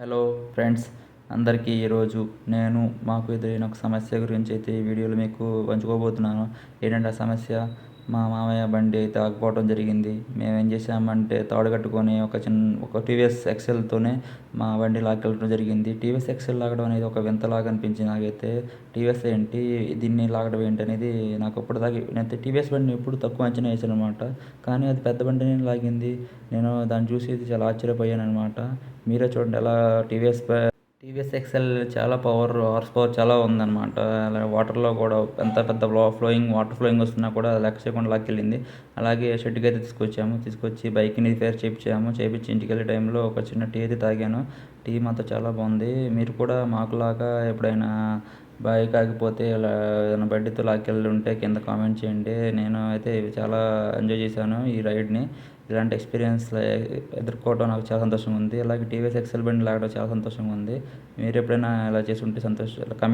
Hello friends అందరికీ ఈరోజు నేను మాకు ఎదురైన ఒక సమస్య గురించి అయితే ఈ వీడియోలో మీకు పంచుకోబోతున్నాను. ఏంటంటే ఆ సమస్య మా మామయ్య బండి అయితే ఆగిపోవడం జరిగింది. మేము ఏం చేసామంటే తాడు కట్టుకొని ఒక చిన్న ఒక టీవీఎస్ ఎక్సెల్తోనే మా బండి లాక్కెళ్ళడం జరిగింది. టీవీఎస్ ఎక్సెల్ లాగడం అనేది ఒక వింతలాగా అనిపించింది నాకైతే. టీవీఎస్ ఏంటి? దీన్ని లాగడం ఏంటి అనేది నాకు ఇప్పటిదాకా నేనైతే టీవీఎస్ బండిని ఎప్పుడు తక్కువ అంచనా వేసాను అనమాట కానీ అది పెద్ద బండిని లాగింది. నేను దాన్ని చూసి చాలా ఆశ్చర్యపోయాను అనమాట మీరే చూడండి ఎలా టీవీఎస్ టీవీఎస్ ఎక్సెల్ చాలా పవర్ హార్స్ పవర్ చాలా ఉందన్నమాట. అలా వాటర్లో కూడా ఎంత పెద్ద ఫ్లో ఫ్లోయింగ్ వాటర్ ఫ్లోయింగ్ వస్తున్నా కూడా లెక్క చేయకుండా లాక్కెళ్ళింది. అలాగే షెడ్కి అయితే తీసుకొచ్చాము. తీసుకొచ్చి బైక్ని రిపేర్ చేయించాము చేయించి ఇంటికి వెళ్ళే టైంలో ఒక చిన్న టీ అయితే తాగాను. టీ మాత్రం చాలా బాగుంది. మీరు కూడా మాకులాగా ఎప్పుడైనా బైక్ కాకపోతే ఇలా ఏదైనా బండితో లాక్కెళ్ళి ఉంటే కింద కామెంట్ చేయండి. నేను అయితే చాలా ఎంజాయ్ చేశాను ఈ రైడ్ని. ఇలాంటి ఎక్స్పీరియన్స్ ఎదుర్కోవడం నాకు చాలా సంతోషంగా ఉంది. అలాగే టీవీఎస్ ఎక్సెల్ బండి లాగడం చాలా సంతోషంగా ఉంది. మీరు ఎప్పుడైనా ఇలా చేసి ఉంటే సంతోషం కామెంట్